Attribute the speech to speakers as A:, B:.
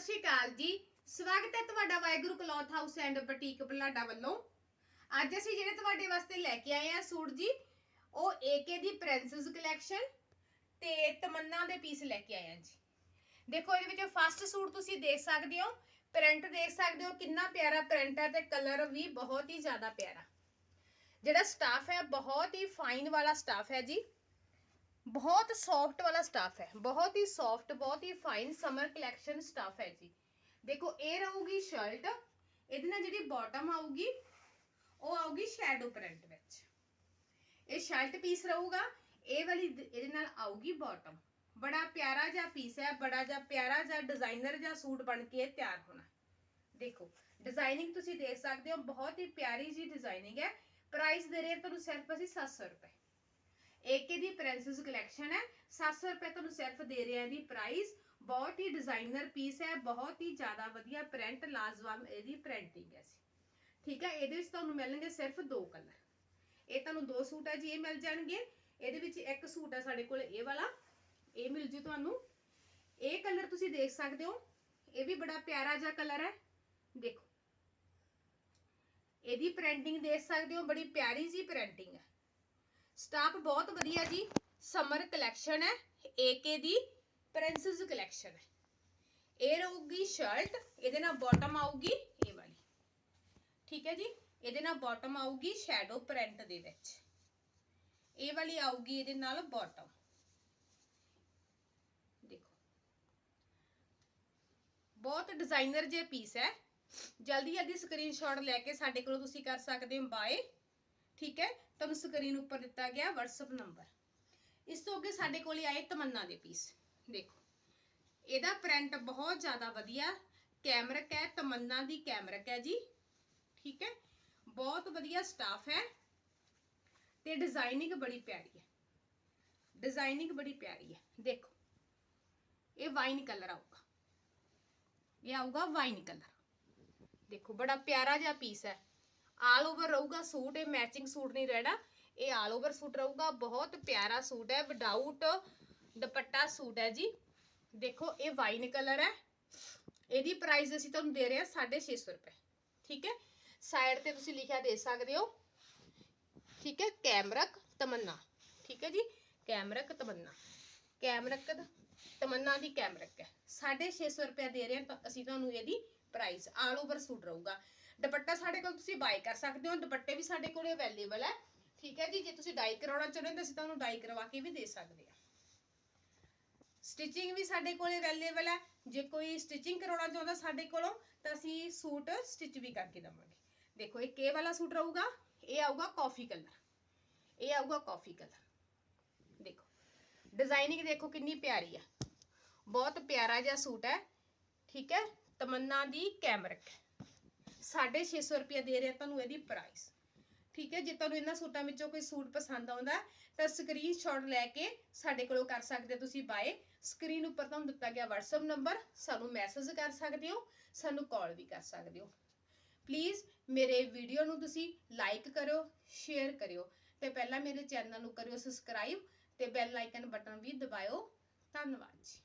A: ਸ਼੍ਰੀ ਅਕਾਲ ਜੀ। ਸਵਾਗਤ ਹੈ ਤੁਹਾਡਾ Waheguru cloth house and boutique Balada ਵੱਲੋਂ। ਅੱਜ ਅਸੀਂ ਜਿਹੜੇ ਤੁਹਾਡੇ ਵਾਸਤੇ ਲੈ ਕੇ ਆਏ ਆ ਸੂਟ ਜੀ, ਉਹ ਏਕੇ ਦੀ ਪ੍ਰਿੰਸੈਸ ਕਲੈਕਸ਼ਨ ਤੇ ਤਮੰਨਾ ਦੇ ਪੀਸ ਲੈ ਕੇ ਆਏ ਆ ਜੀ। ਦੇਖੋ, ਇਹਦੇ ਵਿੱਚ ਫਸਟ ਸੂਟ ਤੁਸੀਂ ਦੇਖ ਸਕਦੇ ਹੋ ਪ੍ਰਿੰਟ ਦੇਖ ਸਕਦੇ ਹੋ, ਕਿੰਨਾ ਪਿਆਰਾ ਪ੍ਰਿੰਟ ਹੈ ਤੇ ਕਲਰ ਵੀ ਬਹੁਤ ਹੀ ਜ਼ਿਆਦਾ ਪਿਆਰਾ। ਜਿਹੜਾ ਸਟਾਫ ਹੈ, ਬਹੁਤ ਹੀ ਫਾਈਨ ਵਾਲਾ ਸਟਾਫ ਹੈ ਜੀ। ਬਹੁਤ ਸੌਫਟ ਵਾਲਾ ਸਟਾਫ ਹੈ। ਬਹੁਤ ਹੀ ਸੌਫਟ ਬਹੁਤ ਹੀ ਫਾਈਨ ਸਮਰ ਕਲੈਕਸ਼ਨ ਸਟਾਫ ਹੈ ਜੀ। ਦੇਖੋ, ਇਹ ਰਹੂਗੀ ਸ਼ਰਟ ਇਹਦੇ ਨਾਲ ਜਿਹੜੀ ਬਾਟਮ ਆਊਗੀ, ਉਹ ਆਊਗੀ ਸ਼ੈਡੋ ਪ੍ਰਿੰਟ ਵਿੱਚ। ਇਹ ਸ਼ਰਟ ਪੀਸ ਰਹੂਗਾ। ਇਹ ਵਾਲੀ ਇਹਦੇ ਨਾਲ ਆਊਗੀ ਬਾਟਮ ਬੜਾ ਪਿਆਰਾ ਜਿਹਾ ਪੀਸ ਹੈ, ਬੜਾ ਜਿਹਾ ਪਿਆਰਾ ਜਿਹਾ ਡਿਜ਼ਾਈਨਰ ਜਿਹਾ ਸੂਟ ਬਣ ਕੇ ਤਿਆਰ ਹੋਣਾ। ਦੇਖੋ ਡਿਜ਼ਾਈਨਿੰਗ ਤੁਸੀਂ ਦੇਖ ਸਕਦੇ ਹੋ, ਬਹੁਤ ਹੀ ਪਿਆਰੀ ਜੀ ਡਿਜ਼ਾਈਨਿੰਗ ਹੈ। ਪ੍ਰਾਈਸ ਦੇ ਰਹੇ ਤੁਹਾਨੂੰ ਸਿਰਫ ਅਸੀਂ 700 ਰੁਪਏ। ਏਕੇ ਦੀ ਪ੍ਰਿੰਸੈਸ ਕਲੈਕਸ਼ਨ ਹੈ। 700 ਰੁਪਏ ਤੁਹਾਨੂੰ ਸਿਰਫ ਦੇ ਰਹੇ ਹਾਂ ਪ੍ਰਾਈਸ ਬਹੁਤ ਹੀ ਡਿਜ਼ਾਈਨਰ ਪੀਸ ਹੈ। ਬਹੁਤ ਹੀ ਜ਼ਿਆਦਾ ਵਧੀਆ ਪ੍ਰਿੰਟ ਲਾਜਵਾਬ ਇਹਦੀ ਪ੍ਰਿੰਟਿੰਗ ਹੈ ਠੀਕ ਹੈ? ਇਹਦੇ ਵਿੱਚ ਤੁਹਾਨੂੰ ਮਿਲਣਗੇ ਸਿਰਫ ਦੋ ਕਲਰ ਇਹ ਤੁਹਾਨੂੰ ਦੋ ਸੂਟ ਹੈ ਜੀ, ਇਹ ਮਿਲ ਜਾਣਗੇ। ਇਹਦੇ ਵਿੱਚ ਇੱਕ ਸੂਟ ਹੈ ਸਾਡੇ ਕੋਲ ਇਹ ਵਾਲਾ। ਇਹ ਮਿਲ ਜੂ ਤੁਹਾਨੂੰ। ਇਹ ਕਲਰ ਤੁਸੀਂ ਦੇਖ ਸਕਦੇ ਹੋ। ਇਹ ਵੀ ਬੜਾ ਪਿਆਰਾ ਜਿਹਾ ਕਲਰ ਹੈ। ਦੇਖੋ। ਇਹਦੀ ਪ੍ਰਿੰਟਿੰਗ ਦੇਖ ਸਕਦੇ ਹੋ। ਬੜੀ ਪਿਆਰੀ ਜੀ ਪ੍ਰਿੰਟਿੰਗ ਹੈ। ਸਟਾਫ ਬਹੁਤ ਵਧੀਆ ਜੀ। ਸਮਰ ਕਲੈਕਸ਼ਨ ਹੈ ਏਕੇ ਦੀ, ਪ੍ਰਿੰਸੈਸ ਕਲੈਕਸ਼ਨ ਹੈ। ਇਹ ਰਹੂਗੀ ਸ਼ਰਟ, ਇਹਦੇ ਨਾਲ ਬਾਟਮ ਆਊਗੀ ਇਹ ਵਾਲੀ। ਠੀਕ ਹੈ ਜੀ? ਇਹਦੇ ਨਾਲ ਬਾਟਮ ਆਊਗੀ ਸ਼ੈਡੋ ਪ੍ਰਿੰਟ ਦੇ ਵਿੱਚ। ਇਹ ਵਾਲੀ ਆਊਗੀ ਇਹਦੇ ਨਾਲ ਬਾਟਮ ਦੇਖੋ। ਬਹੁਤ ਡਿਜ਼ਾਈਨਰ ਜੇ ਪੀਸ ਹੈ। ਜਲਦੀ ਜਲਦੀ ਸਕਰੀਨਸ਼ਾਟ ਲੈ ਕੇ ਸਾਡੇ ਕੋਲੋਂ ਤੁਸੀਂ ਕਰ ਸਕਦੇ ਹੋ ਬਾਏ ਠੀਕ ਹੈ? ਤੁਹਾਨੂੰ ਸਕਰੀਨ ਉੱਪਰ ਦਿੱਤਾ ਗਿਆ WhatsApp ਨੰਬਰ ਇਸ ਤੋਂ ਅੱਗੇ ਸਾਡੇ ਕੋਲੇ ਆਏ ਤਮੰਨਾ ਦੇ ਪੀਸ ਦੇਖੋ, ਇਹਦਾ ਪ੍ਰਿੰਟ ਬਹੁਤ ਜ਼ਿਆਦਾ ਵਧੀਆ ਕੈਮਰਕ ਹੈ, ਤਮੰਨਾ ਦੀ ਕੈਮਰਕ ਹੈ ਜੀ। ਠੀਕ ਹੈ? ਬਹੁਤ ਵਧੀਆ ਸਟਾਫ ਹੈ ਤੇ ਡਿਜ਼ਾਈਨਿੰਗ ਬੜੀ ਪਿਆਰੀ ਹੈ। ਡਿਜ਼ਾਈਨਿੰਗ ਬੜੀ ਪਿਆਰੀ ਹੈ। ਦੇਖੋ, ਇਹ ਵਾਈਨ ਕਲਰ ਆਊਗਾ। ਇਹ ਆਊਗਾ ਵਾਈਨ ਕਲਰ ਦੇਖੋ, ਬੜਾ ਪਿਆਰਾ ਜਿਹਾ ਪੀਸ ਹੈ। ਆਲ ਓਵਰ ਰਹੂਗਾ ਸੂਟ, ਇਹ ਮੈਚਿੰਗ ਸੂਟ ਨਹੀਂ ਰਹਿਣਾ। ਇਹ ਆਲ ਓਵਰ ਸੂਟ ਰਹੂਗਾ, ਬਹੁਤ ਪਿਆਰਾ ਸੂਟ ਹੈ ਵਿਦਆਊਟ ਦੁਪੱਟਾ ਸੂਟ ਹੈ ਜੀ। ਦੇਖੋ, ਇਹ ਵਾਈਨ ਕਲਰ ਹੈ। ਇਹਦੀ ਪ੍ਰਾਈਸ ਅਸੀਂ ਤੁਹਾਨੂੰ ਦੇ ਰਹੇ ਹਾਂ 650 ਰੁਪਏ। ਠੀਕ ਹੈ? ਸਾਈਡ ਤੇ ਤੁਸੀਂ ਲਿਖਿਆ ਦੇ ਸਕਦੇ ਹੋ। ਠੀਕ ਹੈ? ਕੈਮਰਕ ਤਮੰਨਾ। ਠੀਕ ਹੈ ਜੀ? ਕੈਮਰਕ ਤਮੰਨਾ। ਕੈਮਰਕ ਤਮੰਨਾ ਦੀ ਕੈਮਰਕ ਹੈ 650 ਰੁਪਏ ਦੇ ਰਹੇ ਹਾਂ ਅਸੀਂ ਤੁਹਾਨੂੰ ਇਹਦੀ ਪ੍ਰਾਈਸ ਆਲ ਓਵਰ ਸੂਟ ਰਹੂਗਾ। ਦੁਪੱਟਾ ਸਾਡੇ ਕੋਲ ਤੁਸੀਂ ਬਾਈ ਕਰ ਸਕਦੇ ਹੋ, ਦੁਪੱਟੇ ਵੀ ਸਾਡੇ ਕੋਲ ਅਵੇਲੇਬਲ ਹੈ। ਠੀਕ ਹੈ ਜੀ, ਜੇ ਤੁਸੀਂ ਡਾਈ ਕਰਾਉਣਾ ਚਾਹੁੰਦੇ ਤਾਂ ਅਸੀਂ ਤੁਹਾਨੂੰ ਡਾਈ ਕਰਵਾ ਕੇ ਵੀ ਦੇ ਸਕਦੇ ਹਾਂ। ਸਟਿਚਿੰਗ ਵੀ ਸਾਡੇ ਕੋਲ ਅਵੇਲੇਬਲ ਹੈ। ਜੇ ਕੋਈ ਸਟਿਚਿੰਗ ਕਰਾਉਣਾ ਚਾਹੁੰਦਾ ਸਾਡੇ ਕੋਲੋਂ, ਤਾਂ ਅਸੀਂ ਸੂਟ ਸਟਿਚ ਵੀ ਕਰਕੇ ਦਵਾਂਗੇ। ਦੇਖੋ, ਇਹ ਕੇ ਵਾਲਾ ਸੂਟ ਰਹੂਗਾ, ਇਹ ਆਊਗਾ ਕਾਫੀ ਕਲਰ ਇਹ ਆਊਗਾ ਕਾਫੀ ਕਲਰ ਦੇਖੋ ਡਿਜ਼ਾਈਨਿੰਗ ਦੇਖੋ ਕਿੰਨੀ ਪਿਆਰੀ ਆ। ਬਹੁਤ ਪਿਆਰਾ ਜਿਹਾ ਸੂਟ ਹੈ। ਠੀਕ ਹੈ ਤਮੰਨਾ ਦੀ ਕੈਮਰਕ 650 ਰੁਪਏ ਦੇ ਰਿਹਾ ਤੁਹਾਨੂੰ ਇਹਦੀ ਪ੍ਰਾਈਸ ਠੀਕ ਹੈ ਜੇ ਤੁਹਾਨੂੰ ਇਹਨਾਂ ਸੂਟਾਂ ਵਿੱਚੋਂ ਕੋਈ ਸੂਟ ਪਸੰਦ ਆਉਂਦਾ ਹੈ, ਤਾਂ ਸਕਰੀਨਸ਼ਾਟ ਲੈ ਕੇ ਸਾਡੇ ਕੋਲੋਂ ਕਰ ਸਕਦੇ ਹੋ ਤੁਸੀਂ ਬਾਏ ਸਕਰੀਨ ਉੱਪਰ ਤੁਹਾਨੂੰ ਦਿੱਤਾ ਗਿਆ WhatsApp ਨੰਬਰ ਸਾਨੂੰ ਮੈਸੇਜ ਕਰ ਸਕਦੇ ਹੋ ਸਾਨੂੰ ਕਾਲ ਵੀ ਕਰ ਸਕਦੇ ਹੋ। ਪਲੀਜ਼ ਮੇਰੇ ਵੀਡੀਓ ਨੂੰ ਤੁਸੀਂ ਲਾਈਕ ਕਰਿਓ ਸ਼ੇਅਰ ਕਰਿਓ ਤੇ ਪਹਿਲਾਂ ਮੇਰੇ ਚੈਨਲ ਨੂੰ ਕਰਿਓ ਸਬਸਕ੍ਰਾਈਬ ਤੇ ਬੈਲ ਆਈਕਨ ਬਟਨ ਵੀ ਦਬਾਇਓ। ਧੰਨਵਾਦ ਜੀ।